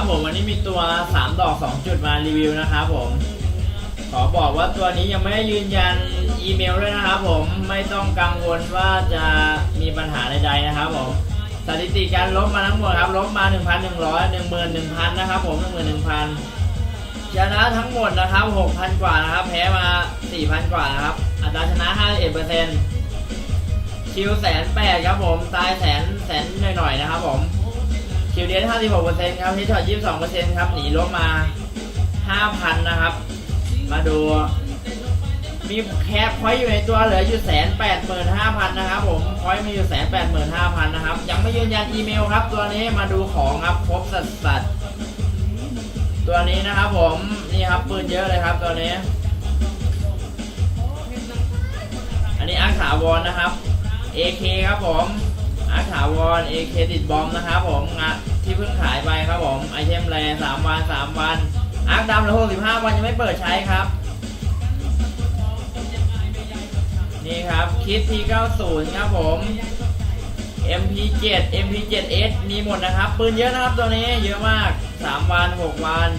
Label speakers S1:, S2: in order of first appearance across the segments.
S1: ครับผมวันนี้มีตัว 3 ดอก 2 จุดมารีวิวนะครับผม ขอบอกว่าตัวนี้ยังไม่ได้ยืนยันอีเมลด้วยนะครับผมไม่ต้องกังวลว่าจะมีปัญหาใดๆนะครับผมสถิติการลบมาทั้งหมดครับลบมา 1,100 11,000นะครับผม11,000ชนะทั้งหมดนะครับ 6,000 กว่านะครับ แพ้มา 4,000 กว่านะครับอัตราชนะ 51%คิวแสนแปดครับผมตายแสน 56%ครับฮิตช็อต22%ครับหนีลบมา 5,000 นะครับ มาดู มีแคปพอยต์อยู่ในตัวเหลืออยู่แสนแปดหมื่นห้าพันนะครับผมพอยต์มีอยู่แสนแปดหมื่นห้าพันนะครับ ยังไม่ยืนยันอีเมลครับ ตัวนี้มาดูของครับครบสัดสัดตัวนี้นะครับผมนี่ครับปืนเยอะเลยครับตัวนี้ อันนี้อาร์คถาวรนะครับ AK ครับผม อาร์คถาวร AK ติดบอมนะครับผมงะที่เพิ่งขายไปครับผมไอเทมแรสามวันสามวันอาร์คดำเหลือหกสิบห้าวันยังไม่เปิดใช้ครับ นี่ครับคิด T90 ครับผม MP7 MP7S มีหมดนะครับ ปืนเยอะนะครับตัวนี้เยอะมาก 3 วัน 6 วัน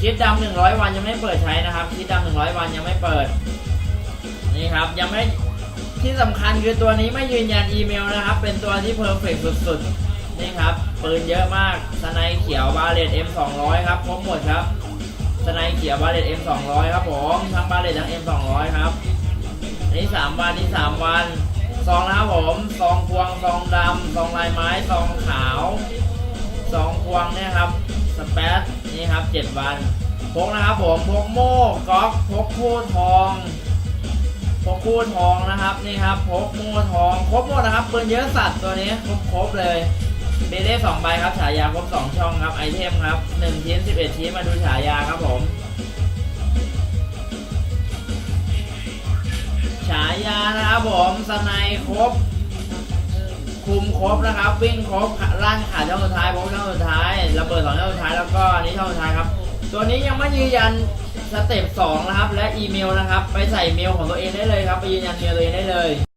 S1: คิดดำ100 วันยังไม่เปิดใช้นะครับ คิดดำ100 วันยังไม่เปิด นี่ครับยังไม่ ที่สำคัญคือตัวนี้ไม่ยืนยันอีเมลนะครับ เป็นตัวที่เพอร์เฟกสุดๆ นี่ครับ ปืนเยอะมากสไนเขียวบาเลต M200 ครับครบหมดครับสไนเขียวบาเลต M200 ครับผมทั้งบาเลตทั้ง M200 ครับอันนี้สามวันนี่สามวันซองนะครับผมซองพวงซองดำซองลายไม้ซองขาวซองพวงเนี่ยครับสเปซนี่ครับเจ็ดวันพกนะครับผมพกโม่ก๊อกพกคู่ทอง พกคู่ทองนะครับนี่ครับพกม่ทองครบหมดนะครับปืนเยอะสัตว์ตัวนี้ครบครบเลยเบเล่สองใบครับฉายาครบสองช่องครับไอเทมครับหนึ่งชิ้นสิบเอ็ดชิ้นมาดูฉายาครับผมฉายานะครับผมสไนครบ คุมครบนะครับ วิ่งครบล่างขาช่องสุดท้ายพบช่องสุดท้ายระเบิดสองช่องสุดท้ายแล้วก็นนี้ช่องสุดท้ายครับ ตัวนี้ยังไม่ยืนยันสเต็ป2นะครับ และอีเมลนะครับ ไปใส่เมลของตัวเองได้เลยครับ ไปยืนยันเมลตัวเองได้เลย